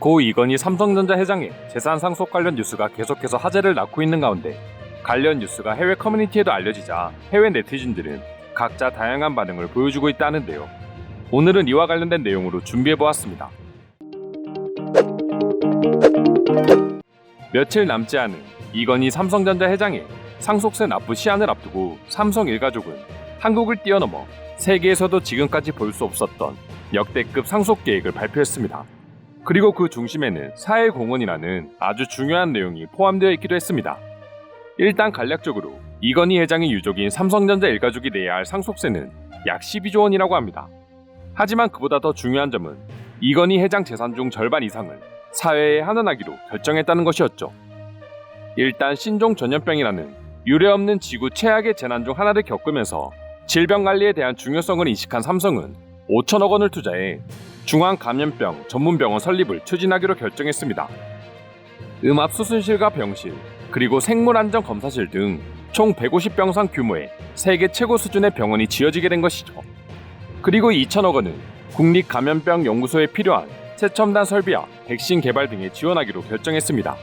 고 이건희 삼성전자 회장의 재산 상속 관련 뉴스가 계속해서 화제를 낳고 있는 가운데 관련 뉴스가 해외 커뮤니티에도 알려지자 해외 네티즌들은 각자 다양한 반응을 보여주고 있다는데요. 오늘은 이와 관련된 내용으로 준비해 보았습니다. 며칠 남지 않은 이건희 삼성전자 회장의 상속세 납부 시한을 앞두고 삼성 일가족은 한국을 뛰어넘어 세계에서도 지금까지 볼 수 없었던 역대급 상속 계획을 발표했습니다. 그리고 그 중심에는 사회공헌이라는 아주 중요한 내용이 포함되어 있기도 했습니다. 일단 간략적으로 이건희 회장의 유족인 삼성전자 일가족이 내야 할 상속세는 약 12조 원이라고 합니다. 하지만 그보다 더 중요한 점은 이건희 회장 재산 중 절반 이상을 사회에 환원하기로 결정했다는 것이었죠. 일단 신종 전염병이라는 유례없는 지구 최악의 재난 중 하나를 겪으면서 질병 관리에 대한 중요성을 인식한 삼성은 5천억 원을 투자해 중앙 감염병 전문 병원 설립을 추진하기로 결정했습니다. 음압 수술실과 병실, 그리고 생물 안전 검사실 등 총 150병상 규모의 세계 최고 수준의 병원이 지어지게 된 것이죠. 그리고 2천억 원은 국립 감염병 연구소에 필요한 최첨단 설비와 백신 개발 등에 지원하기로 결정했습니다.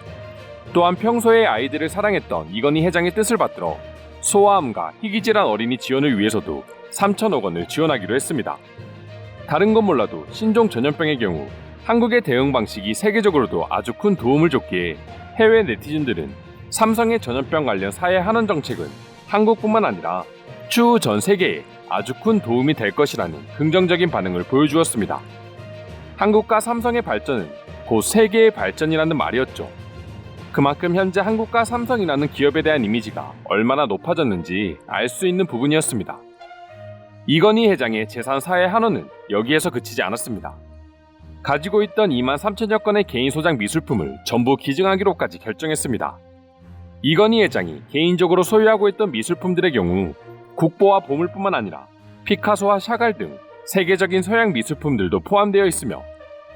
또한 평소에 아이들을 사랑했던 이건희 회장의 뜻을 받들어 소아암과 희귀질환 어린이 지원을 위해서도 3천억 원을 지원하기로 했습니다. 다른 건 몰라도 신종 전염병의 경우 한국의 대응 방식이 세계적으로도 아주 큰 도움을 줬기에 해외 네티즌들은 삼성의 전염병 관련 사회 한원 정책은 한국뿐만 아니라 추후 전 세계에 아주 큰 도움이 될 것이라는 긍정적인 반응을 보여주었습니다. 한국과 삼성의 발전은 곧 세계의 발전이라는 말이었죠. 그만큼 현재 한국과 삼성이라는 기업에 대한 이미지가 얼마나 높아졌는지 알 수 있는 부분이었습니다. 이건희 회장의 재산 사회 한원은 여기에서 그치지 않았습니다. 가지고 있던 2만 3천여 건의 개인 소장 미술품을 전부 기증하기로까지 결정했습니다. 이건희 회장이 개인적으로 소유하고 있던 미술품들의 경우 국보와 보물뿐만 아니라 피카소와 샤갈 등 세계적인 서양 미술품들도 포함되어 있으며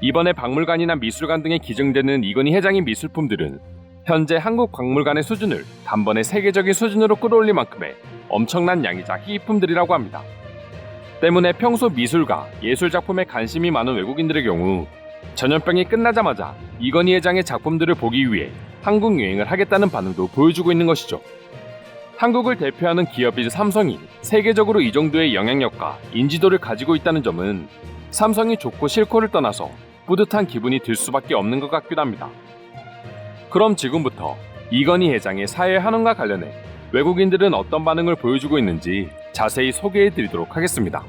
이번에 박물관이나 미술관 등에 기증되는 이건희 회장의 미술품들은 현재 한국 박물관의 수준을 단번에 세계적인 수준으로 끌어올릴 만큼의 엄청난 양이자 희귀품들이라고 합니다. 때문에 평소 미술과 예술 작품에 관심이 많은 외국인들의 경우 전염병이 끝나자마자 이건희 회장의 작품들을 보기 위해 한국 여행을 하겠다는 반응도 보여주고 있는 것이죠. 한국을 대표하는 기업인 삼성이 세계적으로 이 정도의 영향력과 인지도를 가지고 있다는 점은 삼성이 좋고 싫고를 떠나서 뿌듯한 기분이 들 수밖에 없는 것 같기도 합니다. 그럼 지금부터 이건희 회장의 사회 한원과 관련해 외국인들은 어떤 반응을 보여주고 있는지 자세히 소개해 드리도록 하겠습니다.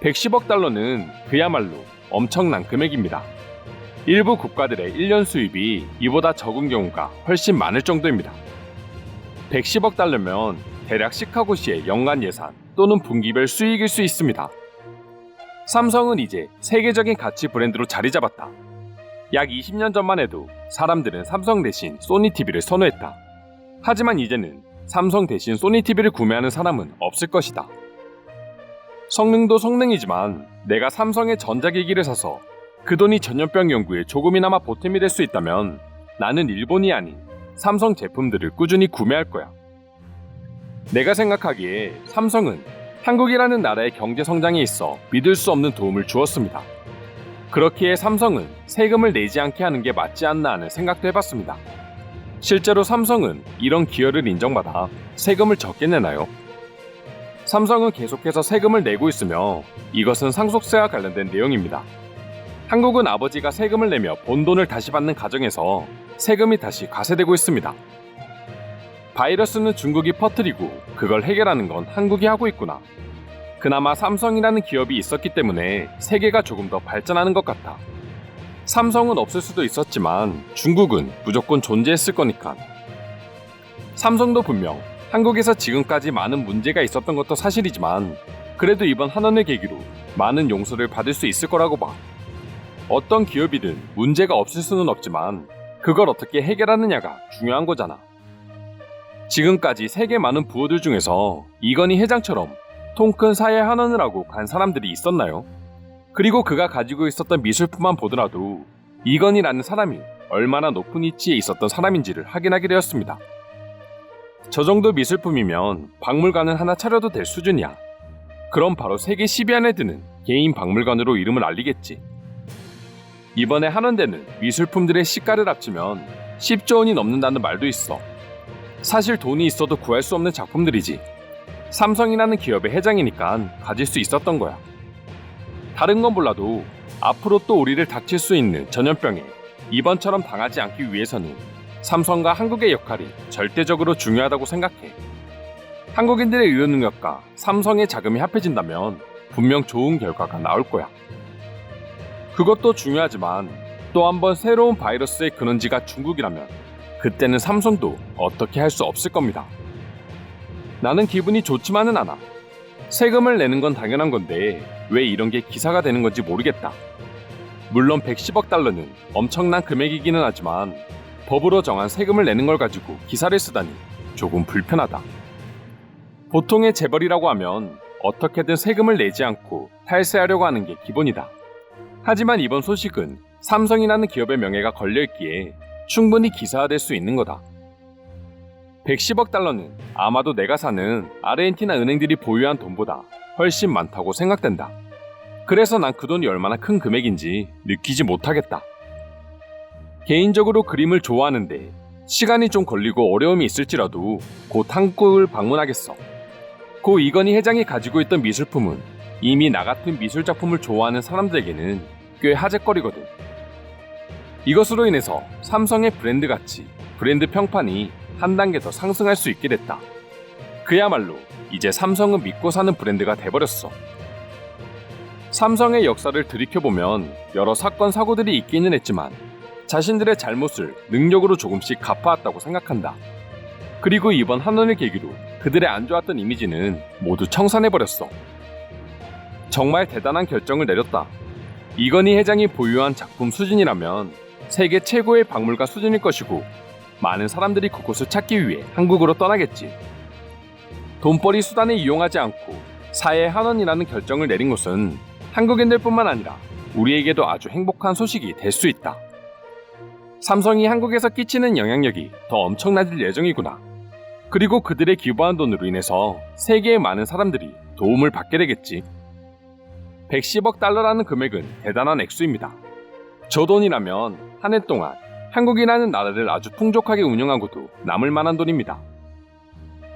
(110억) 달러는 그야말로 엄청난 금액입니다. 일부 국가들의 1년 수입이 이보다 적은 경우가 훨씬 많을 정도입니다. 110억 달러면 대략 시카고시의 연간 예산 또는 분기별 수익일 수 있습니다. 삼성은 이제 세계적인 가치 브랜드로 자리 잡았다. 약 20년 전만 해도 사람들은 삼성 대신 소니 TV를 선호했다. 하지만 이제는 삼성 대신 소니 TV를 구매하는 사람은 없을 것이다. 성능도 성능이지만 내가 삼성의 전자기기를 사서 그 돈이 전염병 연구에 조금이나마 보탬이 될 수 있다면 나는 일본이 아닌 삼성 제품들을 꾸준히 구매할 거야. 내가 생각하기에 삼성은 한국이라는 나라의 경제 성장에 있어 믿을 수 없는 도움을 주었습니다. 그렇기에 삼성은 세금을 내지 않게 하는 게 맞지 않나 하는 생각도 해봤습니다. 실제로 삼성은 이런 기여를 인정받아 세금을 적게 내나요? 삼성은 계속해서 세금을 내고 있으며 이것은 상속세와 관련된 내용입니다. 한국은 아버지가 세금을 내며 본 돈을 다시 받는 과정에서 세금이 다시 과세되고 있습니다. 바이러스는 중국이 퍼뜨리고 그걸 해결하는 건 한국이 하고 있구나. 그나마 삼성이라는 기업이 있었기 때문에 세계가 조금 더 발전하는 것 같아. 삼성은 없을 수도 있었지만 중국은 무조건 존재했을 거니까. 삼성도 분명 한국에서 지금까지 많은 문제가 있었던 것도 사실이지만 그래도 이번 한원을 계기로 많은 용서를 받을 수 있을 거라고 봐. 어떤 기업이든 문제가 없을 수는 없지만 그걸 어떻게 해결하느냐가 중요한 거잖아. 지금까지 세계 많은 부호들 중에서 이건희 회장처럼 통큰 사회 한원을 하고 간 사람들이 있었나요? 그리고 그가 가지고 있었던 미술품만 보더라도 이건희라는 사람이 얼마나 높은 위치에 있었던 사람인지를 확인하게 되었습니다. 저 정도 미술품이면 박물관은 하나 차려도 될 수준이야. 그럼 바로 세계 10위 안에 드는 개인 박물관으로 이름을 알리겠지. 이번에 한원대는 미술품들의 시가를 합치면 10조 원이 넘는다는 말도 있어. 사실 돈이 있어도 구할 수 없는 작품들이지. 삼성이라는 기업의 회장이니까 가질 수 있었던 거야. 다른 건 몰라도 앞으로 또 우리를 닥칠 수 있는 전염병에 이번처럼 당하지 않기 위해서는 삼성과 한국의 역할이 절대적으로 중요하다고 생각해. 한국인들의 의료 능력과 삼성의 자금이 합해진다면 분명 좋은 결과가 나올 거야. 그것도 중요하지만 또 한 번 새로운 바이러스의 근원지가 중국이라면 그때는 삼성도 어떻게 할 수 없을 겁니다. 나는 기분이 좋지만은 않아. 세금을 내는 건 당연한 건데 왜 이런 게 기사가 되는 건지 모르겠다. 물론 110억 달러는 엄청난 금액이기는 하지만 법으로 정한 세금을 내는 걸 가지고 기사를 쓰다니 조금 불편하다. 보통의 재벌이라고 하면 어떻게든 세금을 내지 않고 탈세하려고 하는 게 기본이다. 하지만 이번 소식은 삼성이라는 기업의 명예가 걸려있기에 충분히 기사화될 수 있는 거다. 110억 달러는 아마도 내가 사는 아르헨티나 은행들이 보유한 돈보다 훨씬 많다고 생각된다. 그래서 난 그 돈이 얼마나 큰 금액인지 느끼지 못하겠다. 개인적으로 그림을 좋아하는데 시간이 좀 걸리고 어려움이 있을지라도 곧 한국을 방문하겠어. 고 이건희 회장이 가지고 있던 미술품은 이미 나 같은 미술 작품을 좋아하는 사람들에게는 꽤 화제거리거든. 이것으로 인해서 삼성의 브랜드 가치, 브랜드 평판이 한 단계 더 상승할 수 있게 됐다. 그야말로 이제 삼성은 믿고 사는 브랜드가 돼버렸어. 삼성의 역사를 들이켜보면 여러 사건 사고들이 있기는 했지만 자신들의 잘못을 능력으로 조금씩 갚아왔다고 생각한다. 그리고 이번 한원을 계기로 그들의 안 좋았던 이미지는 모두 청산해버렸어. 정말 대단한 결정을 내렸다. 이건희 회장이 보유한 작품 수준이라면 세계 최고의 박물관 수준일 것이고 많은 사람들이 그곳을 찾기 위해 한국으로 떠나겠지. 돈벌이 수단을 이용하지 않고 사회 한원이라는 결정을 내린 것은 한국인들뿐만 아니라 우리에게도 아주 행복한 소식이 될 수 있다. 삼성이 한국에서 끼치는 영향력이 더 엄청나질 예정이구나. 그리고 그들의 기부한 돈으로 인해서 세계의 많은 사람들이 도움을 받게 되겠지. 110억 달러라는 금액은 대단한 액수입니다. 저 돈이라면 한 해 동안 한국이라는 나라를 아주 풍족하게 운영하고도 남을 만한 돈입니다.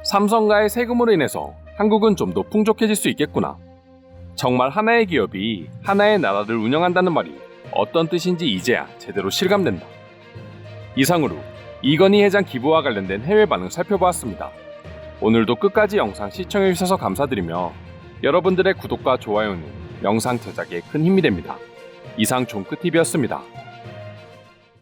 삼성가의 세금으로 인해서 한국은 좀 더 풍족해질 수 있겠구나. 정말 하나의 기업이 하나의 나라를 운영한다는 말이 어떤 뜻인지 이제야 제대로 실감된다. 이상으로 이건희 회장 기부와 관련된 해외 반응 살펴보았습니다. 오늘도 끝까지 영상 시청해주셔서 감사드리며 여러분들의 구독과 좋아요는 영상 제작에 큰 힘이 됩니다. 이상 종크TV였습니다.